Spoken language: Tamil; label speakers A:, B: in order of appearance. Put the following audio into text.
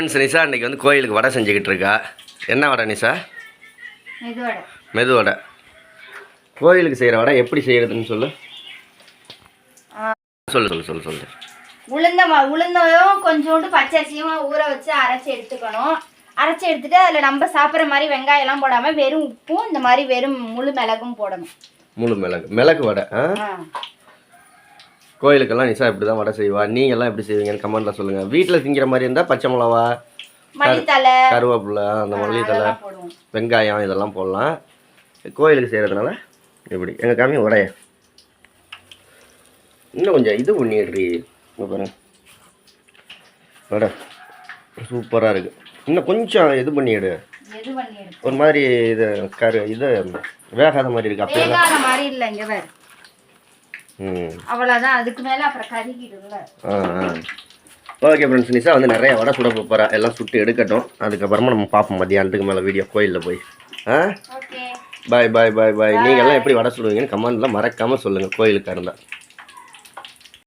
A: ஃப்ரெண்ட்ஸ் நிஷா இன்னைக்கு வந்து கோயிலுக்கு வடை செஞ்சுக்கிட்டு இருக்கா. என்ன வடை நிஷா? மெது வடை கோயிலுக்கு செய்கிற வடை எப்படி செய்கிறதுன்னு சொல்லு. சொல்லு சொல்லு சொல்லு சொல்லு.
B: உளுந்த உளுந்தையும் கொஞ்சோண்டு பச்சரிசியும் ஊற வச்சு அரைச்சி எடுத்துக்கணும். அரைச்சி எடுத்துட்டு அதில் நம்ம சாப்பிட்ற மாதிரி வெங்காயம்லாம் போடாமல் வெறும் உப்பும் இந்த மாதிரி வெறும் முழு மிளகும் போடணும்.
A: முழு மிளகு. மிளகு வடை ஆ. கோயிலுக்கெல்லாம் நிஷா இப்படி தான் வடை செய்வா. நீங்கள்லாம் எப்படி செய்வீங்கன்னு கமெண்ட்டில் சொல்லுங்கள் வீட்டில் திங்கிற மாதிரி இருந்தால் பச்சை மிளவா கருவேப்பிலை அந்த மல்லித்தலை வெங்காயம் இதெல்லாம் போடலாம். கோயிலுக்கு செய்கிறதுனால இப்படி. எங்கள் காமி உடைய இன்னும் கொஞ்சம் இது பண்ணிடுறி பாருங்க. வடை. சூப்பராக இருக்குது இன்னும் கொஞ்சம் இது பண்ணிடு ஒரு மாதிரி இது கரு இது வேகாத மாதிரி இருக்கு. அப்படியே
B: அவ்வளோதான் அதுக்கு மேலே அப்புறம் கருகிடும்ல
A: ஆ ஆ. ஓகே ஃப்ரெண்ட்ஸ் நிஷா வந்து நிறைய வடை சுட போகிறா எல்லாம் சுட்டு எடுக்கட்டும். அதுக்கப்புறமா நம்ம பார்ப்போம் மதியானத்துக்கு மேலே வீடியோ கோயிலில் போய். ஆ? பாய் பாய் பாய் பாய் நீங்கள்லாம் எப்படி வடை சுடுவீங்கன்னு கமெண்ட்டில் மறக்காமல் சொல்லுங்கள் கோயிலுக்காக இருந்தால்